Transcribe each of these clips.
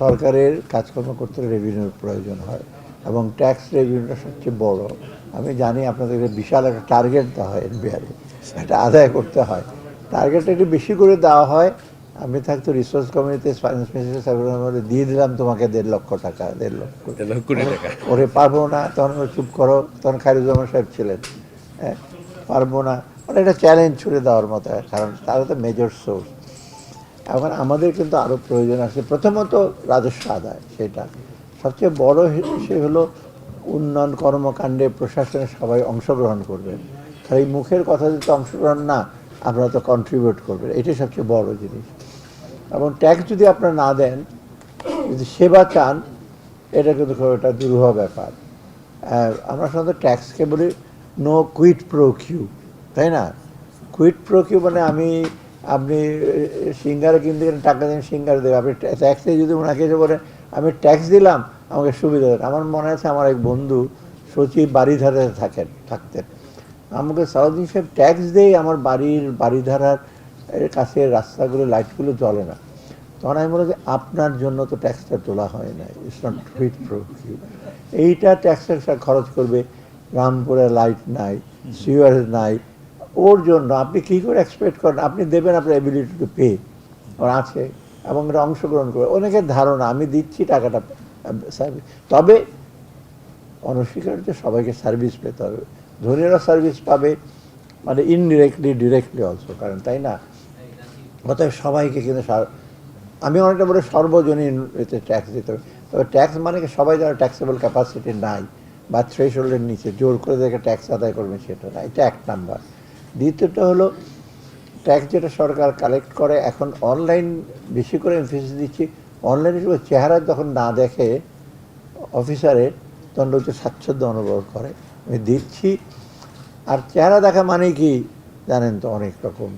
সরকারের কাজকর্ম করতে রেভিনিউর প্রয়োজন হয় এবং ট্যাক্স রেভিনিউটা সবচেয়ে বড়। আমি জানি আপনাদের বিশাল একটা টার্গেট দেওয়া হয় এনবিআরে এটা আদায় করতে হয়। টার্গেটটা একটু বেশি করে দেওয়া হয়। আমি থাকতো রিসোর্স কমিটিতে ফাইন্যান্স মিনিস্টার সাহেবের দিয়ে দিলাম তোমাকে দেড় লক্ষ টাকা দেড় লক্ষ। কোটি টাকা। ওরে পারব না তখন চুপ করো। তখন খায়রুজ্জামান সাহেব ছিলেন। হ্যাঁ পারব না। মানে এটা চ্যালেঞ্জ ছুড়ে দেওয়ার মতো কারণ তারা তো মেজর সোর্স এখন আমাদের কিন্তু আরও প্রয়োজন আছে। প্রথমত রাজস্ব আদায়, সেটা। সবচেয়ে বড় বিষয় হলো উন্নয়ন কর্মকাণ্ডে প্রশাসনে সবাই অংশগ্রহণ করবেন খালি মুখের কথা যদি অংশগ্রহণ না, আপনারা তো কন্ট্রিবিউট করবেন। এটাই সবচেয়ে বড় জিনিস। এবং ট্যাক্স যদি আপনারা না দেন, যদি সেবা চান, এটা কিন্তু খুব একটা দুরূহ ব্যাপার। আমরা সাধারণত ট্যাক্সকে বলি নো কুইট প্রো কিউ তাই না? কুইট প্রো কিউ মানে আমি আপনি সিঙ্গারে কিনতে গেলে টাকা দিন সিঙ্গারে দেবে আপনি ট্যাক্সে যদি ওনাকে এসে বলেন, আমি ট্যাক্স দিলাম, আমাকে সুবিধা দেন। আমার মনে আছে আমার এক বন্ধু সচিব বাড়িধারে থাকেন, থাকতেন। আমাকে সাউদ্দিন সাহেব ট্যাক্স দেয়, আমার বাড়ির বাড়িধারার কাছে রাস্তাগুলো লাইটগুলো জ্বলে না। তখন আমি বলি যে, আপনার জন্য তো ট্যাক্সটা তোলা হয় না ইটস নট ফিট প্রো এইটা ট্যাক্সটা খরচ করবে। রামপুরে লাইট নাই সিওয়ার নাই ওর জন্য আপনি কী করে এক্সপেক্ট করেন? আপনি দেবেন আপনার এবিলিটি টু পে ওর আছে, এবং এটা অংশগ্রহণ করে অনেকের ধারণা, আমি দিচ্ছি টাকাটা সার্ভিস তবে অনস্বীকার্য সবাইকে সার্ভিস পেতে হবে। ধনীরা সার্ভিস পাবে মানে ইনডিরেক্টলি ডিরেক্টলি অলসো কারণ তাই না? অতএব সবাইকে কিন্তু আমি অনেকটা বলে সর্বজনীন এতে ট্যাক্স দিতে হবে। তবে ট্যাক্স মানে কি? সবাই যারা ট্যাক্সেবল ক্যাপাসিটি নাই, বা থ্রেশহোল্ডের নিচে জোর করে দেখে ট্যাক্স আদায় করবে সেটা না। এটা এক নাম্বার দ্বিতীয়টা হলো ট্যাক্স যেটা সরকার কালেক্ট করে, এখন অনলাইন বেশি করে এমফেসিস দিচ্ছি। অনলাইনে চেহারা যখন না দেখে অফিসারের তখন হচ্ছে স্বাচ্ছন্দ্য অনুভব করে। আমি দিচ্ছি। আর চেহারা দেখা মানে কি জানেন তো, অনেক রকম।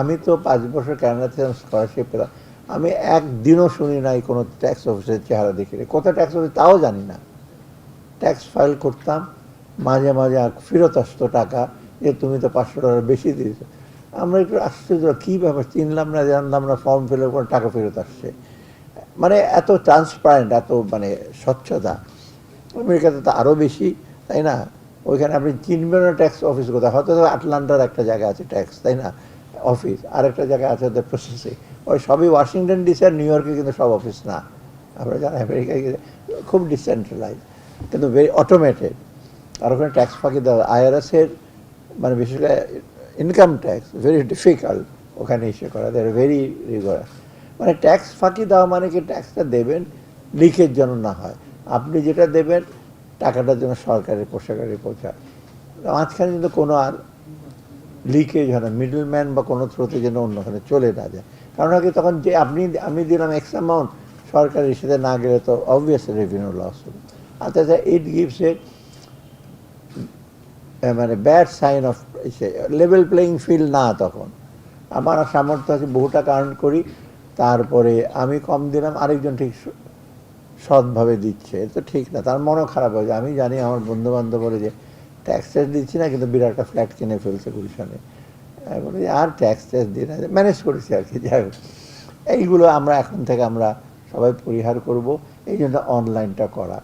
আমি তো পাঁচ বছর ক্যানাডাতে স্কলারশিপ পেলাম। আমি একদিনও শুনি নাই কোনো ট্যাক্স অফিসের চেহারা দেখি রে। কোথায় ট্যাক্স অফিস তাও জানি না। ট্যাক্স ফাইল করতাম, মাঝে মাঝে ফেরত আসতো টাকা। যে তুমি তো পাঁচশো টাকা বেশি দিয়েছ। আমরা একটু আশ্চর্য, কী ব্যাপার? চিনলাম না, জানলাম না ফর্ম ফিল করে টাকা ফেরত আসছে। মানে এত ট্রান্সপারেন্ট এত মানে স্বচ্ছতা। আমেরিকাতে তো আরও বেশি, তাই না? ওইখানে আপনি চিনবেন না ট্যাক্স অফিস কোথায়। হয়তো আটলান্টার একটা জায়গা আছে ট্যাক্স তাই না? অফিস আর একটা জায়গা আছে ওদের প্রসেসিং ওই সবই ওয়াশিংটন ডিসি আর নিউ ইয়র্কে কিন্তু সব অফিস না। আমরা যারা আমেরিকায় খুব ডিসেন্ট্রালাইজ কিন্তু ভেরি অটোমেটেড আর ওখানে ট্যাক্স ফাঁকি দেওয়া আইআরএসের মানে বিশেষ করে ইনকাম ট্যাক্স ভেরি ডিফিকাল্ট ওখানে ইসে করা দেয় ভেরি রিগোরাস মানে ট্যাক্স ফাঁকি দেওয়া মানে কি ট্যাক্সটা দেবেন লিকের যেন না হয়। আপনি যেটা দেবেন, টাকাটা যেন সরকারের পোশাকারে পৌঁছায়। মাঝখানে কিন্তু কোনো আর লিকেজ হয় না মিডল ম্যান বা কোনো থ্রোতে যেন অন্যখানে চলে না যায়। কারণ আগে তখন যে আপনি, আমি দিলাম এক্স অ্যামাউন্ট সরকারের সাথে না গেলে তো অবভিয়াস রেভিনিউ লস হবে। আর তাছাড়া ইট গিভস মানে bad sign of level playing field না তখন। আমার সামর্থ্য আছে বহু টাকা আর্ন করি তারপরে আমি কম দিলাম আরেকজন ঠিক সৎভাবে দিচ্ছে তো ঠিক না তার মনও খারাপ হয়েছে আমি জানি আমার বন্ধু বান্ধব বলে যে ট্যাক্স ট্যাক্স দিচ্ছি না কিন্তু বিরাট একটা ফ্ল্যাট কিনে ফেলছে গুলশানে। বলি যে, আর ট্যাক্স ট্যাক্স দিই না ম্যানেজ করেছি আর কি যাই হোক। এইগুলো আমরা এখন থেকে আমরা সবাই পরিহার করব এই জন্য অনলাইনটা করা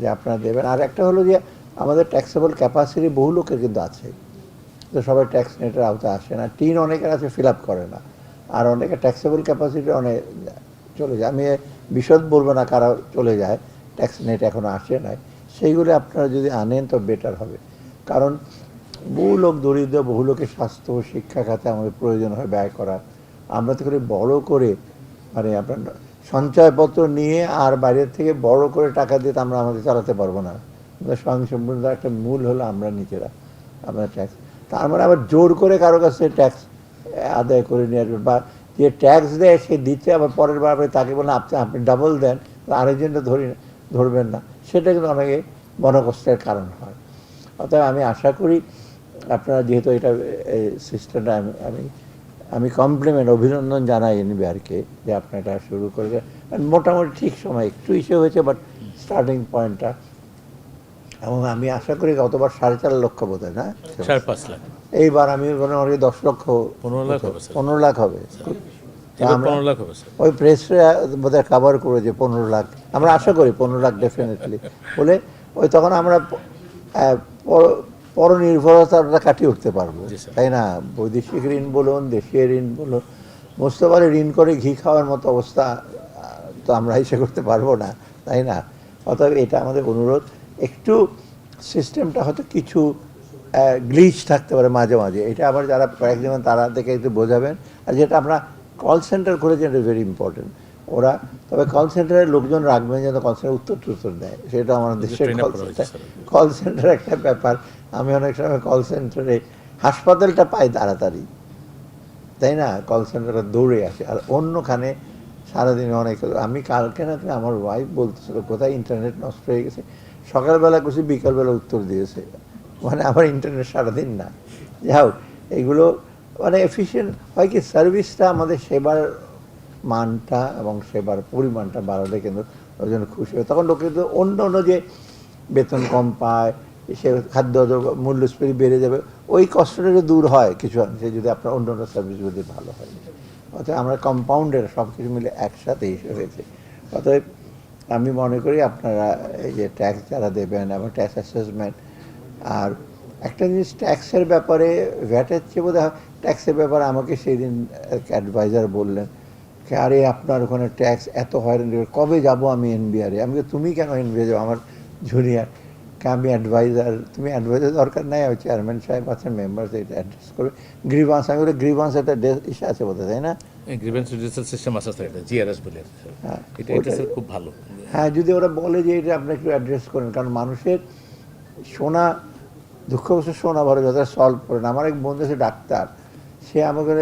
যে আপনারা দেবেন। আর একটা হলো যে আমাদের ট্যাক্সেবল ক্যাপাসিটি বহু লোকের কিন্তু আছে। তো সবাই ট্যাক্স নেটের আওতায় আসে না। টিন অনেকের আছে ফিল আপ করে না। আর অনেকে ট্যাক্সেবল ক্যাপাসিটি অনেক চলে যায়। আমি বিশদ বলব না কারা চলে যায়। ট্যাক্স নেট এখনও আসে নাই। সেইগুলো আপনারা যদি আনেন তো বেটার হবে। কারণ বহু লোক দরিদ্র, বহু লোকের স্বাস্থ্য, শিক্ষা খাতে আমাদের প্রয়োজন হয় ব্যয় করার। আমরা তো করে বড় করে মানে আপনার সঞ্চয়পত্র নিয়ে আর বাইরের থেকে বড় করে টাকা দিয়ে আমরা আমাদের চালাতে পারব না। আমাদের স্বয়ংসম্পূর্ণ একটা মূল হলো আমরা নিজেরা, আমরা ট্যাক্স তার মানে আবার জোর করে কারও কাছে ট্যাক্স আদায় করে নিয়ে আসবে, বা যে ট্যাক্স দেয় সে দিচ্ছে, আবার পরের বার আপনি তাকে বলেন আপনি আপনি ডাবল দেন। আরেকজনটা ধরি, ধরবেন না। সেটা কিন্তু অনেকে মনকষ্টের কারণ হয়। অতএব আমি আশা করি আপনারা যেহেতু এটা সিস্টেমটা আমি আমি আমি কমপ্লিমেন্ট অভিনন্দন জানাই এনবিআরকে যে আপনি এটা শুরু And মোটামুটি ঠিক সময়, একটু ইসে হয়েছে বাট স্টার্টিং পয়েন্টটা এবং আমি আশা করি গতবার সাড়ে চার লক্ষ বোধ হয় না? সাড়ে পাঁচ লাখ। এইবার আমি মনে করি দশ লক্ষ পনেরো লাখ হবে পনেরো লাখ হবে। ওই প্রেসরা বোধহয় কাভার করেছে পনেরো লাখ। আমরা আশা করি পনেরো লাখ ডেফিনেটলি বলে ওই তখন আমরা পর- পরনির্ভরতাটা কাটিয়ে উঠতে পারব। তাই না? বৈদেশিক ঋণ বলুন দেশীয় ঋণ বলুন মোস্তবারে ঋণ করে ঘি খাওয়ার মতো অবস্থা তো আমরা ইসে করতে পারব না। তাই না? অতএব এটা আমাদের অনুরোধ। একটু সিস্টেমটা হয়তো কিছু গ্লিচ থাকতে পারে মাঝে মাঝে। এটা আবার যারা কয়েক যেমন তারা থেকে একটু বোঝাবেন। আর যেটা আমরা কল সেন্টার করেছি এটা ভেরি ইম্পর্টেন্ট ওরা তবে কল সেন্টারের লোকজন রাখবেন যেন কল সেন্টার উত্তর টুত্তর দেয়। সেটা আমার দেশের কল সেন্টার কল সেন্টার একটা ব্যাপার। আমি অনেক সময় কল সেন্টারে হাসপাতালটা পাই তাড়াতাড়ি। তাই না? কল সেন্টারে দৌড়ে আসে। আর অন্যখানে সারাদিন অনেক আমি কালকে রাতে আমার ওয়াইফ বলতেছিল কোথায় ইন্টারনেট নষ্ট হয়ে গেছে? সকালবেলা করছি বিকালবেলা উত্তর দিয়েছে। মানে আমার ইন্টারনেট সারাদিন না। যাই হোক, এগুলো মানে এফিসিয়েন্ট হয় কি সার্ভিসটা আমাদের সেবার মানটা এবং সেবার পরিমাণটা বাড়ালে কিন্তু জন্য খুশি হয়। তখন লোকে কিন্তু অন্য অন্য যে বেতন কম পায়, সে খাদ্য মূল্যস্ফীতি বেড়ে যাবে, ওই কষ্টটা একটু দূর হয় কিছু অংশে যদি আপনার অন্য অন্য সার্ভিস যদি ভালো হয়। অতএব আমরা কম্পাউন্ডের সব কিছু মিলে একসাথে হয়েছে অতএব আমি মনে করি আপনারা এই যে ট্যাক্স যারা দেবেন এবং ট্যাক্স অ্যাসেসমেন্ট আর একটা জিনিস ট্যাক্সের ব্যাপারে ভ্যাটের চেয়ে বোধ ট্যাক্সের ব্যাপারে আমাকে সেই দিন অ্যাডভাইজার বললেন আরে আপনার ওখানে ট্যাক্স এত হয়রানি কবে যাব আমি এনবিআরে? আমি তুমি কেন এনবিআর যাব আমার জুনিয়র আমি অ্যাডভাইজার তুমি অ্যাডভাইজার দরকার নাই ওই চেয়ারম্যান সাহেব আছেন মেম্বার এটা অ্যাড্রেস করবে। গ্রিভান্স আমি বলি গ্রিভান্স একটা ইসে আছে বোধ হয়, তাই না? গ্রিভেন্স সিস্টেম আছে বলে আর কি, স্যার। হ্যাঁ, এটা খুব ভালো। হ্যাঁ যদি ওরা বলে যে এটা আপনি একটু অ্যাড্রেস করেন, কারণ মানুষের শোনা দুঃখ অবশ্য শোনা ভালো যাতে সলভ করেন। আমার এক বন্ধু আছে, ডাক্তার। সে আমাকে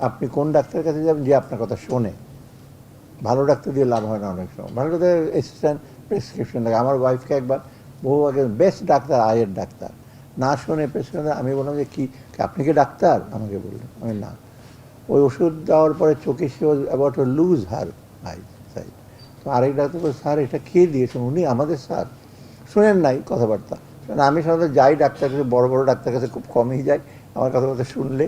আপনি কোন ডাক্তারের কাছে যাবেন? যে আপনার কথা শোনে। ভালো ডাক্তার দিয়ে লাভ হয় না অনেক সময়। ভালো ডাক্তার অ্যাসিস্ট্যান্ট প্রেসক্রিপশন লাগে। আমার ওয়াইফকে একবার বহু আগে বেস্ট ডাক্তার, আয়ের ডাক্তার। না শুনে প্রেসক্রিপশন আমি বললাম যে, কি, আপনি কি ডাক্তার? আমাকে বললেন আমি না। ওই ওষুধ দেওয়ার পরে চোখে সে about lose her eyesight তো আরেক ডাক্তার বলে স্যার, এটা খেয়ে দিয়েছেন? উনি আমাদের স্যার। শুনেন নাই কথাবার্তা। আমি সাধারণত যাই ডাক্তার কাছে, বড় বড় ডাক্তার কাছে খুব কমই যাই, আমার কথাবার্তা শুনলে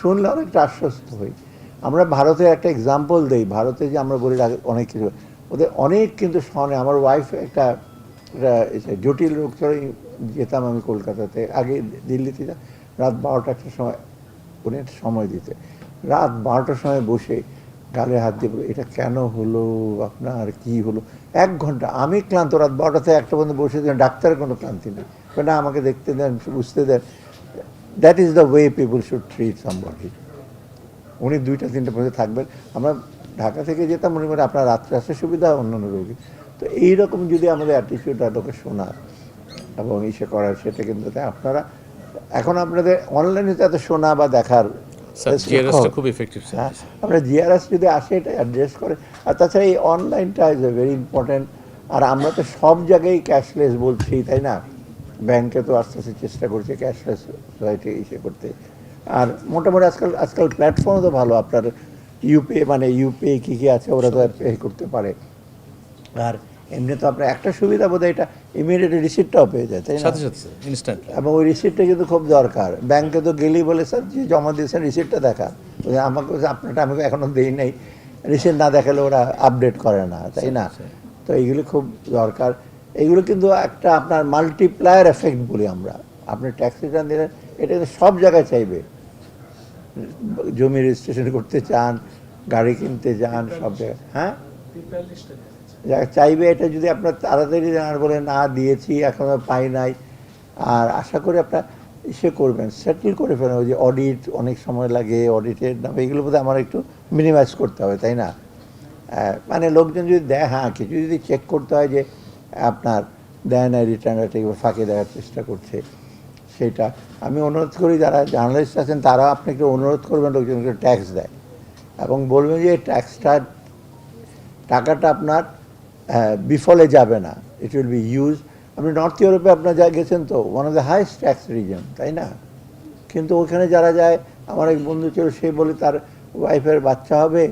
শুনলে অনেকটা আশ্বস্ত হই। আমরা ভারতের একটা এক্সাম্পল দেই, ভারতে যে আমরা বলি অনেক কিছু। ওদের অনেক কিন্তু শোনে, আমার ওয়াইফ একটা জটিল রোগ ছাড়াই যেতাম আমি কলকাতাতে। আগে দিল্লিতে রাত বারোটা একটা সময়, উনি একটা সময় দিতে। রাত বারোটার সময় বসে গালে হাত দিয়ে বলে, এটা কেন হলো? আপনার কি হলো? এক ঘণ্টা আমি ক্লান্ত রাত বারোটাতে একটা পর্যন্ত বসে দিন ডাক্তারের কোনো ক্লান্তি নেই। না আমাকে দেখতে দেন বুঝতে দেন। That is the way people should treat somebody উনি দুইটা তিনটা পর্যন্ত থাকবেন। আমরা ঢাকা থেকে যেতাম উনি বলে আপনার রাত্রে আসতে সুবিধা অন্যান্য রোগী তো এইরকম যদি আমাদের অ্যাটিটিউডটা লোকে শোনার এবং ইসে করার সেটা কিন্তু আপনারা এখন আপনাদের অনলাইনে তো এত শোনা বা দেখার খুব ইফেক্টিভ হ্যাঁ আমরা জিআরএস যদি আসে এটা অ্যাড্রেস করে। আর তাছাড়া এই অনলাইনটা ইজ এ ভেরি ইম্পর্টেন্ট আর আমরা তো সব জায়গায় ক্যাশলেস বলছি তাই না? ব্যাংকে তো আস্তে আস্তে চেষ্টা করছে ক্যাশলেস সোসাইটি ইসে করতে। আর মোটামুটি আজকাল আজকাল প্ল্যাটফর্ম তো ভালো আপনার ইউপি মানে ইউপি কী কী আছে ওরা তো পে করতে পারে। আর এমনি তো আপনার একটা সুবিধা বোধ এটা ইমিডিয়েট রিসিপ্টটাও পেয়ে যায় তাই না? সাথে সাথে ইনস্ট্যান্ট এবং ওই রিসিপ্টটা কিন্তু খুব দরকার। ব্যাংকে তো গেলেই বলে স্যার যে জমা দিয়েছেন রিসিপ্টটা দেখা আমাকে আপনারটা আমি এখনও দিই নাই। রিসিপ্ট না দেখালে ওরা আপডেট করে না তাই না? তো এইগুলো খুব দরকার। এগুলো কিন্তু একটা আপনার মাল্টিপ্লায়ার এফেক্ট বলি আমরা। আপনি ট্যাক্স রিটার্ন দিলেন এটা কিন্তু সব জায়গায় চাইবে। জমি রেজিস্ট্রেশন করতে চান গাড়ি কিনতে চান সব জায়গায় হ্যাঁ? চাইবে এটা যদি আপনার তাড়াতাড়ি জানার বলে, না, দিয়েছি, এখনও পাই নাই। আর আশা করি আপনার ইসে করবেন সেটেল করে ফেলেন। ওই যে অডিট অনেক সময় লাগে অডিটের নামে, এগুলো বোধহয় আমার একটু মিনিমাইজ করতে হবে, তাই না? মানে লোকজন যদি দেয় হ্যাঁ কিছু যদি চেক করতে হয় যে আপনার দেয় না রিটার্নটা ফাঁকে দেওয়ার চেষ্টা করছে, সেটা আমি অনুরোধ করি, যারা জার্নালিস্ট আছেন তারা আপনি একটু অনুরোধ করবেন, লোকজনকে ট্যাক্স দেয়। এবং বলবেন যে ট্যাক্সটা টাকাটা আপনার বিফলে যাবে না। ইট উইল বি ইউজ আপনি নর্থ ইউরোপে আপনার যা গেছেন তো one of the highest tax reason তাই না? কিন্তু ওখানে যারা যায়, আমার এক বন্ধু ছিল, সে বলে তার ওয়াইফের বাচ্চা হবে।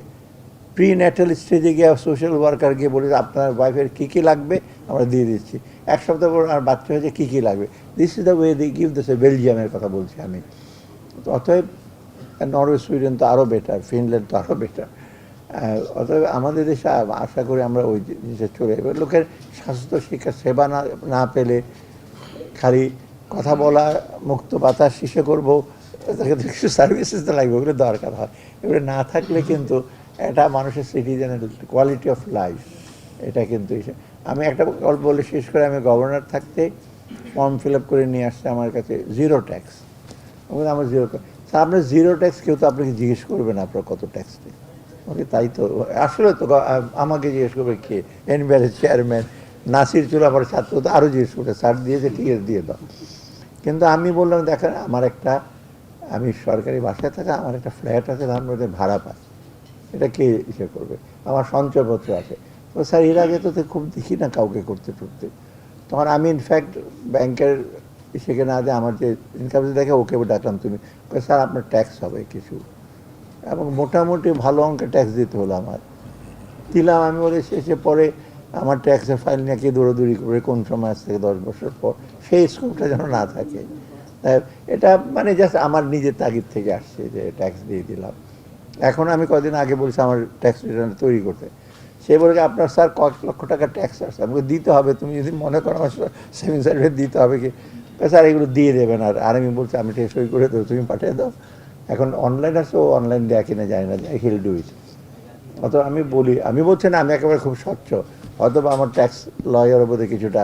প্রি ন্যাটাল স্টেজে গিয়ে সোশ্যাল ওয়ার্কার গিয়ে বলে, আপনার ওয়াইফের কী কী লাগবে? আমরা দিয়ে দিচ্ছি। এক সপ্তাহ পর আর বাচ্চা হয়েছে, কী কী লাগবে? This is the way the give this বেলজিয়ামের কথা বলছি আমি। অতএব নরওয়ে সুইডেন তো আরও বেটার ফিনল্যান্ড তো আরও বেটার অতএব আমাদের দেশে আশা করি আমরা ওই জিনিসটা চলে এবার লোকের স্বাস্থ্য শিক্ষা সেবা না না পেলে খালি কথা বলা মুক্ত বাতাস শিশে করব তাকে তো কিছু সার্ভিসেস তো লাগবে ওগুলো দরকার হয়। এগুলো না থাকলে কিন্তু এটা মানুষের সিটিজেনের কোয়ালিটি অফ লাইফ এটা কিন্তু আমি একটা গল্প বলে শেষ করে আমি গভর্নর থাকতে ফর্ম ফিল আপ করে নিয়ে আসছে আমার কাছে জিরো ট্যাক্স আমার জিরো স্যার আপনার জিরো ট্যাক্স কেউ তো আপনাকে জিজ্ঞেস করবে না আপনার কত ট্যাক্স নেই ওকে, তাই তো। আসলে তো, আমাকে জিজ্ঞেস করবে কে? এনবিআর চেয়ারম্যান নাসির চুল আমার ছাত্র, তো আরও জিজ্ঞেস করবে, স্যার দিয়েছে, ঠিক আছে, দিয়ে দাও। কিন্তু আমি বললাম, দেখেন, আমার একটা, আমি সরকারি বাসায় থাকা, আমার একটা ফ্ল্যাট আছে মধ্যে ভাড়া পাই এটা কে ইসে করবে? আমার সঞ্চয়পত্র আছে। তো স্যার, এর আগে তো খুব দেখি না কাউকে করতে টুরতে তখন আমি ইনফ্যাক্ট ব্যাংকের ইসেকে না দিয়ে আমার যে ইনকাম দেখে ওকে ডাকলাম, তুমি স্যার, আপনার ট্যাক্স হবে কিছু। এবং মোটামুটি ভালো অঙ্কের ট্যাক্স দিতে হলো আমার। দিলাম আমি বলে শেষে পরে আমার ট্যাক্সের ফাইল নিয়ে কি দৌড়াদৌড়ি করে কোন সময় আজ থেকে দশ বছর পর সেই স্কোপটা যেন না থাকে। এটা মানে জাস্ট আমার নিজের তাগিদ থেকে আসছে যে ট্যাক্স দিয়ে দিলাম। এখন আমি কদিন আগে বলছি আমার ট্যাক্স রিটার্ন তৈরি করতে। সে বলে আপনার স্যার কয়েক লক্ষ টাকা ট্যাক্স আসছে। আমাকে দিতে হবে, তুমি যদি মনে করো আমার সেভিং সার্টিফিকেট দিতে হবে কি? স্যার, এগুলো দিয়ে দেবেন আর আর আমি বলছি, আমি ঠিক সই করে দেবো, তুমি পাঠিয়ে দাও। এখন অনলাইন আছে, ও অনলাইন দেয় কিনা যায় না হিল ডু ইট অত আমি বলি, আমি বলছি না, আমি একেবারে খুব স্বচ্ছ। হয়তো বা আমার ট্যাক্স লয়ার বোধহয় কিছুটা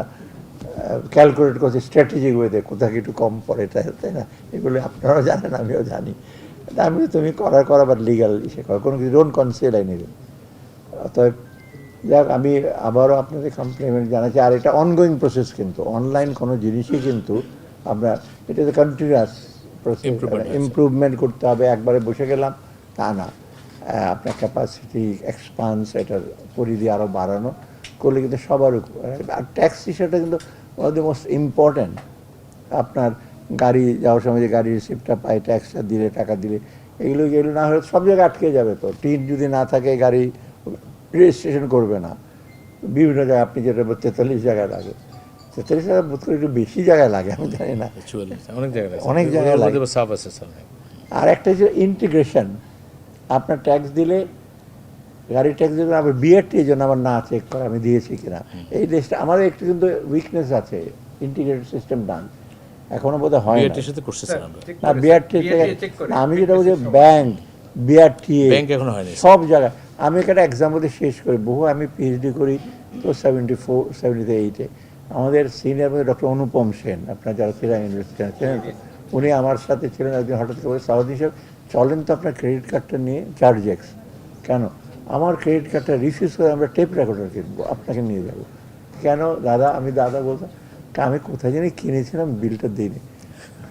ক্যালকুলেট করছে স্ট্র্যাটেজিক ওয়েতে কোথাও একটু কম পড়ে, তাই না এগুলো আপনারাও জানেন, আমিও জানি। তা আমি তুমি করার, করা বা লিগাল ইসে করো কোনো কিছু ডোন্ট কনসিডার আই নেবে অতএব, যাক, আমি আবারও আপনাদের কমপ্লিমেন্ট জানাচ্ছি, আর এটা অনগোয়িং প্রসেস কিন্তু অনলাইন কোনো জিনিসই কিন্তু আমরা এটা কন্টিনিউয়াস Improvement আছে। ইমপ্রুভমেন্ট করতে হবে একবারে বসে গেলাম তা না। আপনার ক্যাপাসিটি এক্সপান্স এটার পরিধি আরও বাড়ানো করলে কিন্তু সবার আর ট্যাক্স হিসাবটা কিন্তু ওয়ান দ্য মোস্ট ইম্পর্ট্যান্ট আপনার গাড়ি যাওয়ার সময় যে গাড়ি রিসিপ্টটা পাই ট্যাক্সটা দিলে টাকা দিলে এগুলো এগুলো না হলে সব জায়গায় আটকে যাবে তো। টিন যদি না থাকে গাড়ি রেজিস্ট্রেশন করবে না। বিভিন্ন জায়গায় আপনি যেটা তেতাল্লিশ জায়গায় লাগে। তেতাল্লিশ জায়গায় বোধ করে একটু বেশি জায়গায় লাগে আমি জানি না। অনেক জায়গায় আছে। অনেক জায়গায় লাগে। মধ্যে আছে আর একটা যে ইন্টিগ্রেশন আপনার ট্যাক্স দিলে গাড়ি ট্যাক্স দিলে আবার বিআরটি জন্য আমার না চেক করে আমি দিয়েছি কিনা। এই দেশটা আমাদের একটু কিন্তু উইকনেস আছে ইন্টিগ্রেটেড সিস্টেম ডান এখনও বোধহয় হয় না বিআরটি আমি যেটা বলছি ব্যাংক বিআরটি ব্যাংক এখনও হয়নি। সব জায়গায়। আমি একটা এক্সাম্পল শেষ করি। বহু আমি পিএইচডি করি তো সেভেন্টি ফোর সেভেন্টি এইটে আমাদের সিনিয়র ডক্টর অনুপম সেন আপনার যারা চিরাং ইউনিভার্সিটি ছিলেন তো, উনি আমার সাথে ছিলেন একদিন হঠাৎ করে সাউথ হিসেবে চলেন তো আপনার ক্রেডিট কার্ডটা নিয়ে চার্জ এক্স কেন? আমার ক্রেডিট কার্ডটা রিফিউজ করে আমরা টেপ রেকর্ডার কিনবো আপনাকে নিয়ে যাব। কেন? দাদা আমি দাদা বলতাম "কা আমি কোথায় জানি কিনেছিলাম বিলটা দিইনি।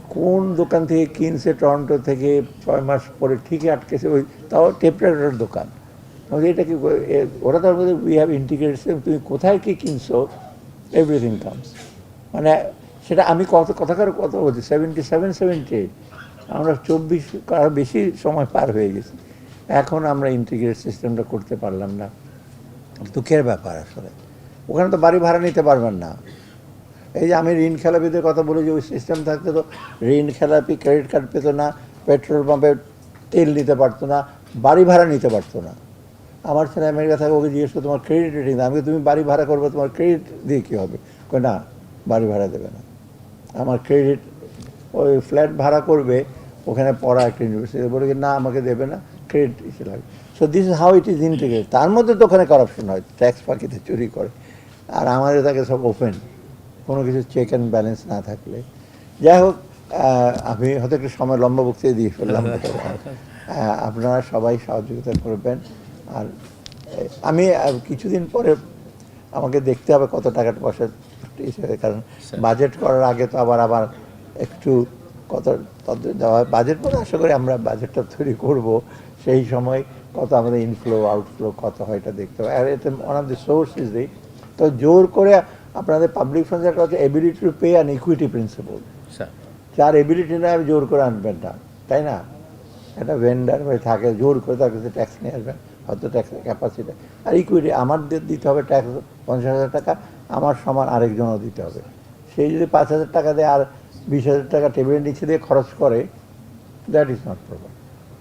কোন দোকান থেকে কিনছে টরন্টো থেকে ছয় মাস পরে ঠিকই আটকেছে ওই তাও টেপ রেকর্ডার দোকান। এটা কি ওরা তার মধ্যে উই হ্যাভ ইন্টিগ্রেটেড তুমি কোথায় কী কিনছো? এভরিথিং কামস মানে সেটা আমি কত কথাকার কথা বলছি সেভেন্টি সেভেন সেভেন্টি এইট আমরা চব্বিশ বেশি সময় পার হয়ে গেছি। এখন আমরা ইন্টিগ্রেটেড সিস্টেমটা করতে পারলাম না। দুঃখের ব্যাপার আসলে। ওখানে তো বাড়ি ভাড়া নিতে পারবেন না। এই যে আমি ঋণ খেলাপিদের কথা বলি যে ওই সিস্টেম থাকতে তো ঋণ খেলাপি ক্রেডিট কার্ড পেতো না পেট্রোল পাম্পে তেল নিতে পারতো না, বাড়ি ভাড়া নিতে পারতো না। আমার ছেলে আমেরিকা থাকে ওকে জিজ্ঞেস করে তোমার ক্রেডিট রেটিং আমি তুমি বাড়ি ভাড়া করবে তোমার ক্রেডিট দিয়ে কী হবে? কই না বাড়ি ভাড়া দেবে না। আমার ক্রেডিট ওই ফ্ল্যাট ভাড়া করবে ওখানে পড়া একটা ইউনিভার্সিটি বলে কি, না আমাকে দেবে না ক্রেডিট ইসে লাগবে। So this is how it is integrate তার মধ্যে তো ওখানে কারাপশন হয় ট্যাক্স পাখিতে চুরি করে। আর আমাদের থাকে সব ওপেন কোনো কিছু চেক অ্যান্ড ব্যালেন্স না থাকলে। যাই হোক আমি হয়তো একটু সময় লম্বা বক্তৃতা দিয়ে ফেললাম। আপনারা সবাই সহযোগিতা করবেন। আর আমি কিছুদিন পরে আমাকে দেখতে হবে কত টাকা পয়সা হিসেবে কারণ বাজেট করার আগে তো আবার আবার একটু কত দেওয়া হয়। বাজেট পরে আশা করি আমরা বাজেটটা তৈরি করব। সেই সময় কত আমাদের ইনফ্লো আউটফ্লো কত হয় এটা দেখতে হবে। আর এটা one of the source is দিই। তো জোর করে আপনাদের পাবলিক ফান্ডস একটা হচ্ছে ability to pay and equity principal যার এবিলিটি না জোর করে আনবেন না। তাই না? একটা ভেন্ডার হয়ে থাকে জোর করে তার কাছে ট্যাক্স নিয়ে আসবেন। হয়তো ট্যাক্স ক্যাপাসিটি আর ইকুইটি আমার দিতে হবে ট্যাক্স পঞ্চাশ হাজার টাকা, আমার সমান আরেকজনও দিতে হবে। সেই যদি পাঁচ হাজার টাকা দেয় আর বিশ হাজার টাকা টেবিল নিচে দিয়ে খরচ করে দ্যাট ইজ নট প্রবলেম